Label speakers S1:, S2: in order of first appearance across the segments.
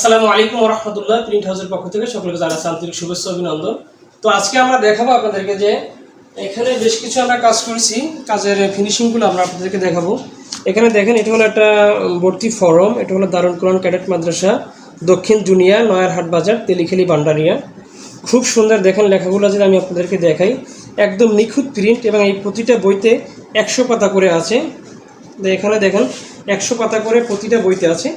S1: আসসালামু আলাইকুম রহমতুল্লাহ প্রিন্ট হাউসের পক্ষ থেকে সকলকে জানাচ্ছি আন্তরিক শুভেচ্ছা অভিনন্দন। তো আজকে আমরা দেখাবো আপনাদেরকে যে এখানে বেশ কিছু আমরা কাজ করেছি, কাজের ফিনিশিংগুলো আমরা আপনাদেরকে দেখাবো। এখানে দেখেন, এটা হলো একটা ভর্তি ফরম, এটা হলো দারুল কোরআন ক্যাডেট মাদ্রাসা, দক্ষিণ জুনিয়া নয়ারহাট বাজার, তেলিখেলি, বান্ডারিয়া। খুব সুন্দর দেখেন লেখাগুলো যদি আমি আপনাদেরকে দেখাই, একদম নিখুঁত প্রিন্ট এবং এই প্রতিটা বইতে একশো পাতা করে আছে। এখানে দেখেন, একশো পাতা করে প্রতিটা বইতে আছে।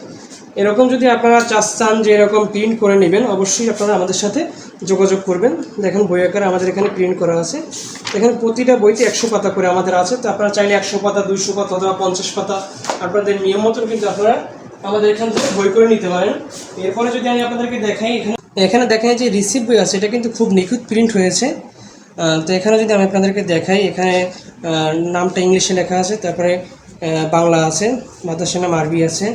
S1: এরকম যদি আপনারা চান যে এরকম প্রিন্ট করে নেবেন, অবশ্যই আপনারা আমাদের সাথে যোগাযোগ করবেন। দেখেন বই আকারে আমাদের এখানে প্রিন্ট করা আছে। এখানে প্রতিটা বইতে একশো পাতা করে আমাদের আছে। তো আপনারা চাইলে একশো পাতা, দুইশো পাতা অথবা পঞ্চাশ পাতা আপনাদের নিয়ম মতন কিন্তু আপনারা আমাদের এখান থেকে বই করে নিতে পারেন। এরপরে যদি আমি আপনাদেরকে দেখাই, এখানে এখানে দেখেন যে রিসিপ্ট বই আছে, এটা কিন্তু খুব নিখুঁত প্রিন্ট হয়েছে। তো এখানে যদি আমি আপনাদেরকে দেখাই, এখানে নামটা ইংলিশে লেখা আছে, তারপরে বাংলা আছে মাদ্রাসা নাম আরবি আছে।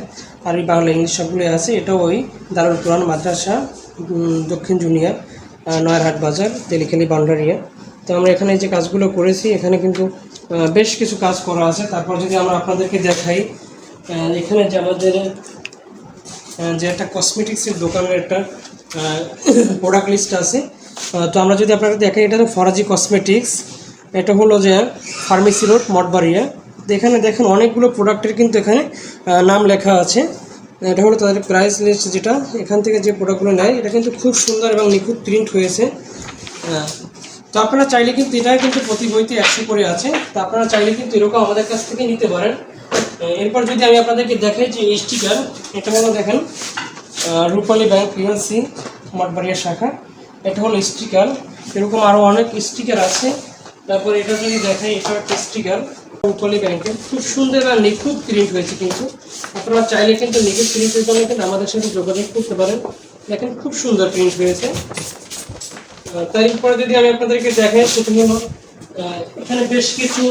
S1: আরবি বাংলা ইংলিশ সবগুলো আছে। এটাও ওই দারুল কোরআন মাদ্রাসা দক্ষিণ জুনিয়া আহ, নয়ারহাট বাজার তেলিখালি বাউন্ডারিয়া তো আমরা এখানে যে কাজগুলো করেছি এখানে কিন্তু বেশ কিছু কাজ করা আছে। তারপর যদি আমরা আপনাদেরকে দেখাই এখানে যে আমাদের যে একটা কসমেটিক্সের দোকানের একটা প্রোডাক্ট লিস্ট আছে। তো আমরা যদি আপনাকে দেখাই এটা তো ফরাজি কসমেটিক্স। এটা হলো যে ফার্মেসি রোড মঠবাড়িয়া। এখানে দেখেন অনেকগুলো প্রোডাক্টের কিন্তু এখানে নাম লেখা আছে। এটা হলো তাদের প্রাইস লিস্ট যেটা। এখান থেকে যে প্রোডাক্টগুলো নেয়, এটা কিন্তু খুব সুন্দর এবং নিখুঁত প্রিন্ট হয়েছে। হ্যাঁ তো আপনারা চাইলে কিন্তু এটা কিন্তু প্রতি বইতে একশো করে আছে। তো আপনারা চাইলে কিন্তু এরকম আমাদের কাছ থেকে নিতে পারেন। এরপর যদি আমি আপনাদেরকে দেখাই যে স্টিকার এটা হলো দেখেন রূপালী ব্যাংক পিএলসি মঠবাড়িয়া শাখা। এটা হলো স্টিকার এরকম আরও অনেক স্টিকার আছে। তারপর এটা যদি দেখাই এটা একটা স্টিকার ব্যাংকের খুব সুন্দর আর নিখুঁত প্রিন্ট হয়েছে কিন্তু। আপনারা চাইলে কিন্তু নিখুঁত প্রিন্টের জন্য কিন্তু আমাদের সাথে যোগাযোগ করতে পারেন। দেখেন খুব সুন্দর প্রিন্ট হয়েছে। আহ, তারপরে যদি আমি আপনাদেরকে দেখাই সেটা হলো এখানে বেশ কিছু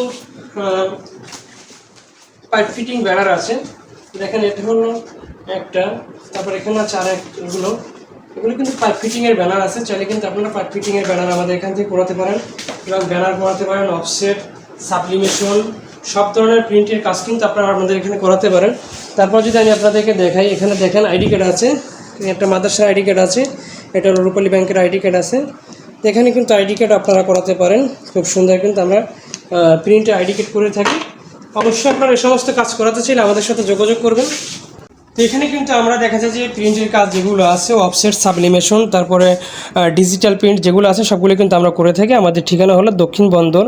S1: পাইপ ফিটিং ব্যানার আছে। দেখেন এটা হলো একটা তারপর এখানে আছে আর এগুলো এগুলো কিন্তু পাইপ ফিটিং এর ব্যানার আছে। চাইলে কিন্তু আপনারা পাইপ ফিটিং এর ব্যানার আমাদের এখান থেকে করাতে পারেন। এবং ব্যানার করাতে পারেন অফসেট সাবলিমেশন সব ধরনের প্রিন্টের কাজ কিন্তু আপনারা আমাদের এখানে করাতে পারেন। তারপর যদি আমি আপনাদেরকে দেখাই, এখানে দেখেন আইডি কার্ড আছে। একটা মাদ্রাসার আইডি কার্ড আছে। এটা হলো রূপালী ব্যাংকের আইডি কার্ড আছে। এখানে কিন্তু আইডি কার্ড আপনারা করাতে পারেন। খুব সুন্দর কিন্তু আমরা প্রিন্টে আইডি কার্ড করে থাকি। অবশ্যই আপনারা এই সমস্ত কাজ করাতে চাইলে আমাদের সাথে যোগাযোগ করবেন। তো এখানে কিন্তু আমরা দেখা যায় যে প্রিন্টের কাজ যেগুলো আছে অফসেট সাবলিমেশন তারপরে ডিজিটাল প্রিন্ট যেগুলো আছে, সবগুলো কিন্তু আমরা করে থাকি। আমাদের ঠিকানা হলো দক্ষিণ বন্দর,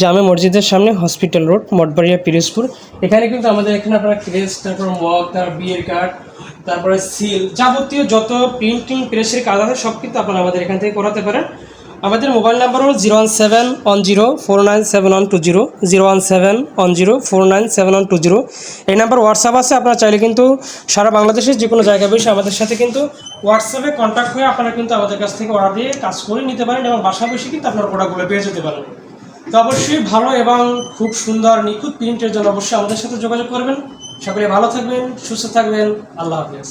S1: জামে মসজিদের সামনে হসপিটাল রোড মঠবাড়িয়া পিরোজপুর। এখানে কিন্তু আমাদের এখানে আপনারা ক্রেস তারপর মগ তারপর বিয়ের কার্ড তারপরে সিল যাবতীয় যত প্রিন্টিং প্রেসের কাজ আছে, সব কিন্তু আপনারা আমাদের এখান থেকে করাতে পারেন। আমাদের মোবাইল নাম্বার হলো zero one seven one zero four nine seven one two zero zero one seven one zero four nine seven one two zero. এই নাম্বার হোয়াটসঅ্যাপ আছে, আপনারা চাইলে কিন্তু সারা বাংলাদেশের যে কোনো জায়গায় বসে আমাদের সাথে কিন্তু হোয়াটসঅ্যাপে কন্ট্যাক্ট হয়ে আপনারা কিন্তু আমাদের কাছ থেকে অর্ডার দিয়ে কাজ করে নিতে পারেন এবং বাসা বসে কিন্তু আপনার প্রোডাক্টগুলো পেয়ে যেতে পারেন। তো অবশ্যই ভালো এবং খুব সুন্দর, নিখুঁত প্রিন্টের জন্য অবশ্যই আমাদের সাথে যোগাযোগ করবেন। সকলে ভালো থাকবেন, সুস্থ থাকবেন, আল্লাহ হাফিজ।